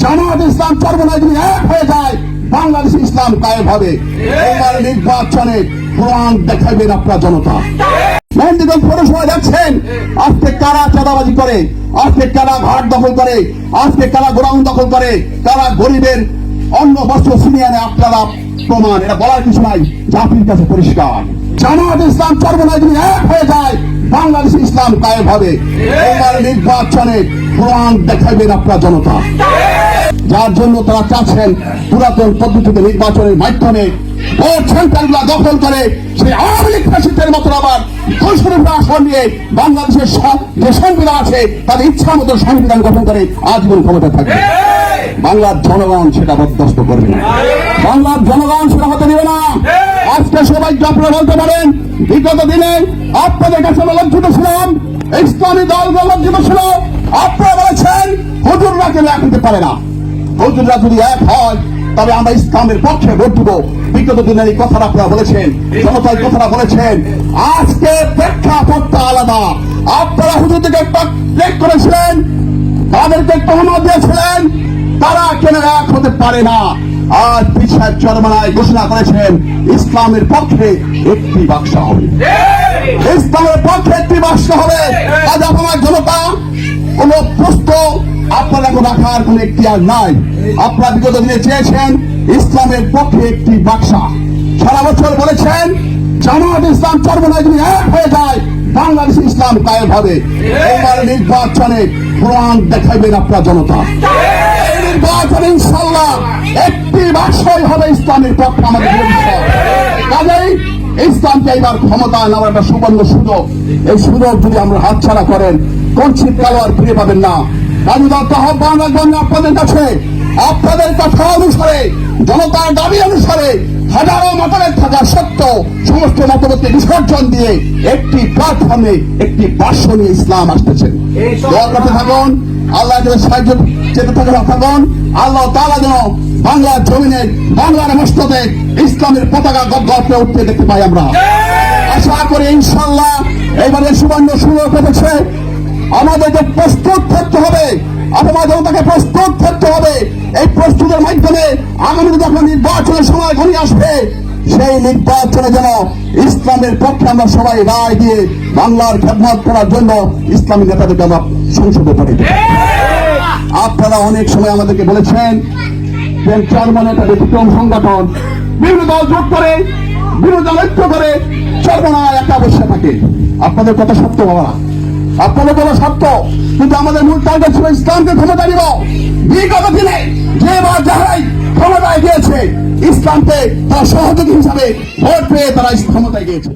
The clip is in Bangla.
জামাত ইসলাম চর্মনায় যদি এক হয়ে যায়, বাংলাদেশ ইসলাম কায়েম হবে। এবার নির্বাচনে প্রমাণ দেখাবেন আপনার জনতা। পৌরসভা যাচ্ছেন, আজকে কারা চাঁদাবাজি করে, আজকে কারা ঘাট দখল করে, আজকে কারা গোডাউন দখল করে, কারা গরিবের অন্য বস্ত্র ছিনিয়ে আপনারা প্রমাণ। এটা বলার কিছু নাই, জাতির কাছে পরিষ্কার। জামাত ইসলাম চর্মনায় যদি এক হয়ে যায়, বাংলাদেশ ইসলাম কায়েম হবে। এবার নির্বাচনে প্রমাণ দেখাবেন আপনার জনতা। যার জন্য তারা চাচ্ছেন পুরাতন পদ্ধতিতে নির্বাচনের মাধ্যমে। দখল করে, সেই আওয়ামী লীগ ফ্যাসিস্টের মতো আবার দুশোটা আসন নিয়ে বাংলাদেশের যে সংবিধান আছে, তাদের ইচ্ছা মতো সংবিধান গঠন করে আজীবন ক্ষমতা থাকবে। বাংলার জনগণ সেটা বরদাস্ত করবে না। বাংলার জনগণ সেটা হতে দেবে না। আজকে সবাইকে আপনারা বলতে পারেন, বিগত দিনে আপনাদের কাছে আমরা লজ্জিত ছিলাম, ইসলামী দলগুলো লজ্জিত ছিল। আপনারা বলেছেন, হুজুররা কেন হতে পারে না? হুজুররা যদি এক হয় তবে আমরা ইসলামের পক্ষে ভোট দিব। বিগত দিনের এই কথাটা আপনারা বলেছেন জনতা এই কথাটা বলেছেন। আজকে প্রেক্ষাপটটা আলাদা। আপনারা হুজুরদেরকে ত্যাগ করেছিলেন তাদেরকে তহমত দিয়েছিলেন তারা কেন এক হতে পারে না? আজ পিছায় চরমানায় ঘোষণা করেছেন ইসলামের পক্ষে একটি বাক্স হবে। ইসলামের পক্ষে একটি বাক্স হবে। আজ আপনার জনতা কোন প্রশ্ন আপনার এখন রাখার কোন আর নাই। আপনারা বিগত দিনে চেয়েছেন ইসলামের পক্ষে একটি বাক্সা। সারা বছর বলেছেন, জামাত ইসলাম চর্মনায় যদি এক হয়ে যায়, বাংলাদেশ ইসলাম কায়েম হবে। এবার নির্বাচনে প্রমাণ দেখাইবেন আপনার জনতা। নির্বাচনে ইনশাল্লাহ একটি বাক্সই হবে ইসলামের পক্ষে আমাদের কাজেই ইসলামকে এবার ক্ষমতা নেওয়ার একটা সুবর্ণ সুযোগ। এই সুযোগ যদি আমরা হাতছাড়া করেন, কঞ্চিত কালো আর ফিরে পাবেন না। কাজী দত্ত আহ্বান রাখবেন আপনাদের কাছে। আপনাদের কথা অনুসারে, জনতার দাবি অনুসারে হাজারো মতামত থাকা সমস্ত মতামতকে বিসর্জন দিয়ে একটি প্ল্যাটফর্মে একটি নিয়ে ইসলাম দোয়া করতে থাকুন, আল্লাহ যেন সাহায্য যেতে থাকুন আল্লাহ তালা যেন বাংলার জমিনে, বাংলার মস্ততে ইসলামের পতাকা গর্বে উঠতে দেখতে পাই আমরা। আশা করি ইনশাল্লাহ এবারে সুবর্ণ সুযোগ পেতেছে আমাদেরকে প্রস্তুত থাকতে হবে আপনার জনতাকে প্রস্তুত থাকতে হবে। এই প্রস্তুতের মাধ্যমে আগামী যখন নির্বাচনের সময় ঘনিয়ে আসবে, সেই নির্বাচনে যেন ইসলামের পক্ষে আমরা সবাই রায় দিয়ে বাংলার খেদমত করার জন্য ইসলামী নেতাদেরকে আমরা সংসদে পাঠাই আপনারা অনেক সময় আমাদেরকে বলেছেন যে চরমন একটা ব্যতিক্রম সংগঠন, বিভিন্ন দল যোগ করে, বিভিন্ন দল ঐক্য করে, চরমনায় একা বসে থাকে। আপনাদের কথা সত্য বাবা। আপনাদের বলা সত্য কিন্তু আমাদের মূল টার্গেট ছিল ইসলামকে ক্ষমতা দিব। বিগত দিনে যে বা যারাই ক্ষমতায় গিয়েছে, ইসলামকে তারা সহযোগী হিসাবে ভোট পেয়ে তারা ক্ষমতায় গিয়েছে।